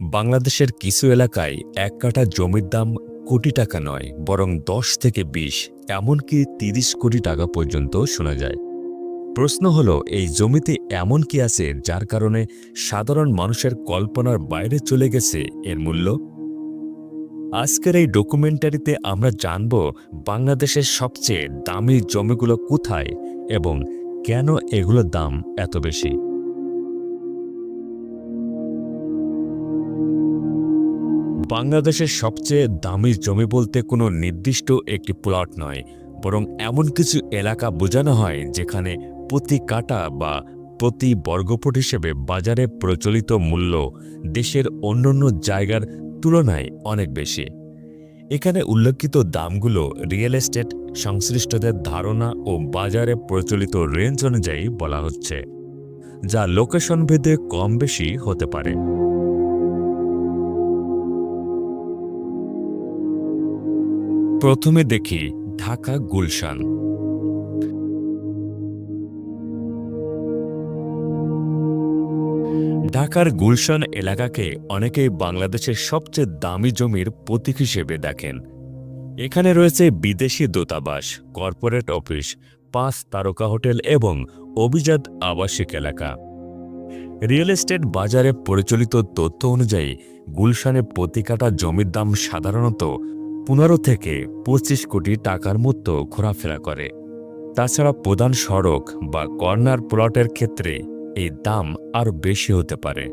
বাংলাদেশের কিছু এলাকায় এক কাঠা জমির দাম কোটি টাকা নয়, বরং দশ থেকে বিশ, এমনকি তিরিশ কোটি টাকা পর্যন্ত শোনা যায়। প্রশ্ন হলো, এই জমিতে এমন কি আছে যার কারণে সাধারণ মানুষের কল্পনার বাইরে চলে গেছে এর মূল্য? আজকের এই ডকুমেন্টারিতে আমরা জানব বাংলাদেশের সবচেয়ে দামি জমিগুলো কোথায় এবং কেন এগুলোর দাম এত বেশি। বাংলাদেশের সবচেয়ে দামি জমি বলতে কোনো নির্দিষ্ট একটি প্লট নয়, বরং এমন কিছু এলাকা বোঝানো হয় যেখানে প্রতি কাটা বা প্রতি বর্গফুট হিসেবে বাজারে প্রচলিত মূল্য দেশের অন্যান্য জায়গার তুলনায় অনেক বেশি। এখানে উল্লেখিত দামগুলো রিয়েল এস্টেট সংশ্লিষ্টদের ধারণা ও বাজারে প্রচলিত রেঞ্জ অনুযায়ী বলা হচ্ছে, যা লোকেশন ভেদে কম বেশি হতে পারে। প্রথমে দেখি ঢাকা গুলশান। ঢাকার গুলশান এলাকাকে অনেকেই বাংলাদেশের সবচেয়ে দামি জমির প্রতীক হিসেবে দেখেন। এখানে রয়েছে বিদেশি দূতাবাস, কর্পোরেট অফিস, পাঁচ তারকা হোটেল এবং অভিজাত আবাসিক এলাকা। রিয়েল এস্টেট বাজারে পরিচালিত তথ্য অনুযায়ী গুলশানে প্রতি কাটা জমির দাম সাধারণত পনেরো থেকে পঁচিশ কোটি টাকার মতো ঘোরাফেরা করে। তাছাড়া প্রধান সড়ক বা কর্নার প্লটের ক্ষেত্রে এই দাম আরও বেশি হতে পারে।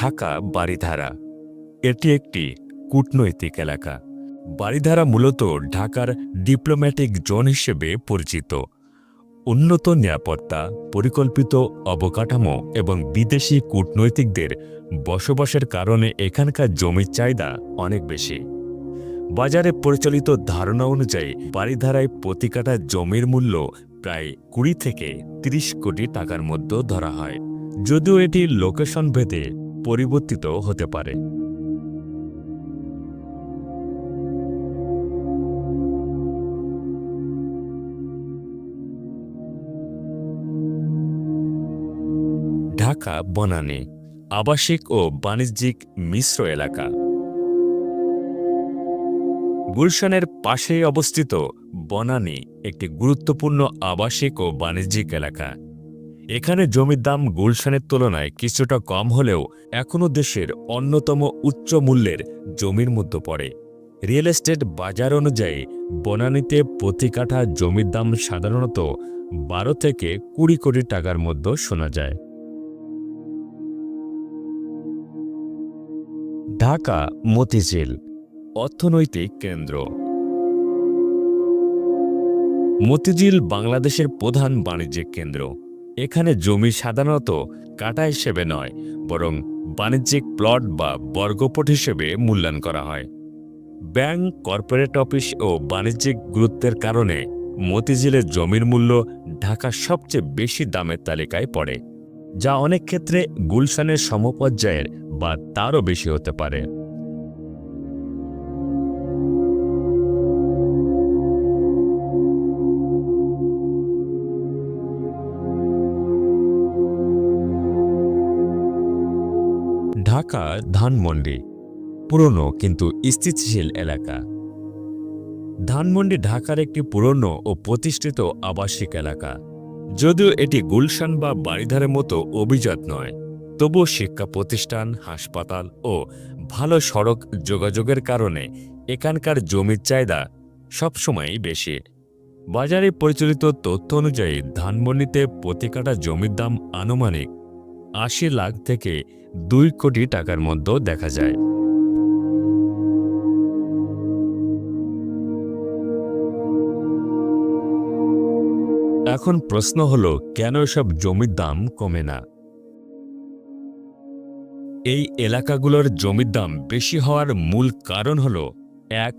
ঢাকা বাড়িধারা এটি একটি কূটনৈতিক এলাকা। বাড়িধারা মূলত ঢাকার ডিপ্লোম্যাটিক জোন হিসেবে পরিচিত। উন্নত নিরাপত্তা, পরিকল্পিত অবকাঠামো এবং বিদেশি কূটনৈতিকদের বসবাসের কারণে এখানকার জমির চাহিদা অনেক বেশি। বাজারে পরিচালিত ধারণা অনুযায়ী বাড়িধারায় প্রতি কাঠা জমির মূল্য প্রায় কুড়ি থেকে ৩০ কোটি টাকার মধ্যে ধরা হয়, যদিও এটি লোকেশন ভেদে পরিবর্তিত হতে পারে। ঢাকা, বনানী, আবাসিক ও বাণিজ্যিক মিশ্র এলাকা। গুলশানের পাশেই অবস্থিত বনানী একটি গুরুত্বপূর্ণ আবাসিক ও বাণিজ্যিক এলাকা। এখানে জমির দাম গুলশানের তুলনায় কিছুটা কম হলেও এখনও দেশের অন্যতম উচ্চ মূল্যের জমির মধ্যে পড়ে। রিয়েল এস্টেট বাজার অনুযায়ী বনানীতে প্রতি কাঠা জমির দাম সাধারণত বারো থেকে কুড়ি কোটি টাকার মধ্যে শোনা যায়। ঢাকা মতিঝিল অর্থনৈতিক কেন্দ্র। মতিঝিল বাংলাদেশের প্রধান বাণিজ্যিক কেন্দ্র। এখানে জমি সাধারণত কাটা হিসেবে নয়, বরং বাণিজ্যিক প্লট বা বর্গপট হিসেবে মূল্যায়ন করা হয়। ব্যাংক, কর্পোরেট অফিস ও বাণিজ্যিক গুরুত্বের কারণে মতিঝিলের জমির মূল্য ঢাকার সবচেয়ে বেশি দামের তালিকায় পড়ে, যা অনেক ক্ষেত্রে গুলশানের সমপর্যায়ের বা তারও বেশি হতে পারে। ঢাকা ধানমন্ডি, পুরনো কিন্তু স্থিতিশীল এলাকা। ধানমন্ডি ঢাকার একটি পুরনো ও প্রতিষ্ঠিত আবাসিক এলাকা। যদিও এটি গুলশান বা বাড়িধারের মতো অভিজাত নয়। তবুও শিক্ষা প্রতিষ্ঠান, হাসপাতাল ও ভালো সড়ক যোগাযোগের কারণে এখানকার জমির চাহিদা সবসময়ই বেশি। বাজারে পরিচালিত তথ্য অনুযায়ী ধানমন্ডিতে প্রতি কাটা জমির দাম আনুমানিক আশি লাখ থেকে দুই কোটি টাকার মধ্যে দেখা যায়। এখন প্রশ্ন হল, কেন এসব জমির দাম কমে না? এই এলাকাগুলোর জমির দাম বেশি হওয়ার মূল কারণ হল, এক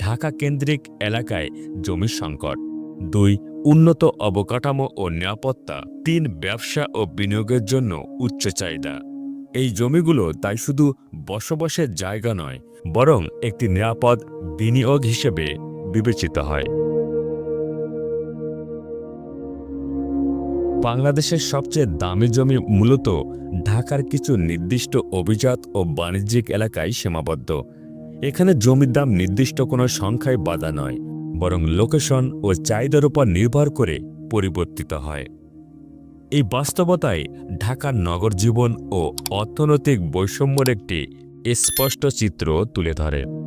ঢাকা কেন্দ্রিক এলাকায় জমির সংকট। দুই, উন্নত অবকাঠামো ও নিরাপত্তা। তিন, ব্যবসা ও বিনিয়োগের জন্য উচ্চ চাহিদা। এই জমিগুলো তাই শুধু বসবাসের জায়গা নয়, বরং একটি নিরাপদ বিনিয়োগ হিসেবে বিবেচিত হয়। বাংলাদেশের সবচেয়ে দামি জমি মূলত ঢাকার কিছু নির্দিষ্ট অভিজাত ও বাণিজ্যিক এলাকায় সীমাবদ্ধ। এখানে জমির দাম নির্দিষ্ট কোনো সংখ্যায় বাধা নয়, বরং লোকেশন ও চাহিদার উপর নির্ভর করে পরিবর্তিত হয়। এই বাস্তবতায় ঢাকার নগর জীবন ও অর্থনৈতিক বৈষম্যের একটি স্পষ্ট চিত্র তুলে ধরে।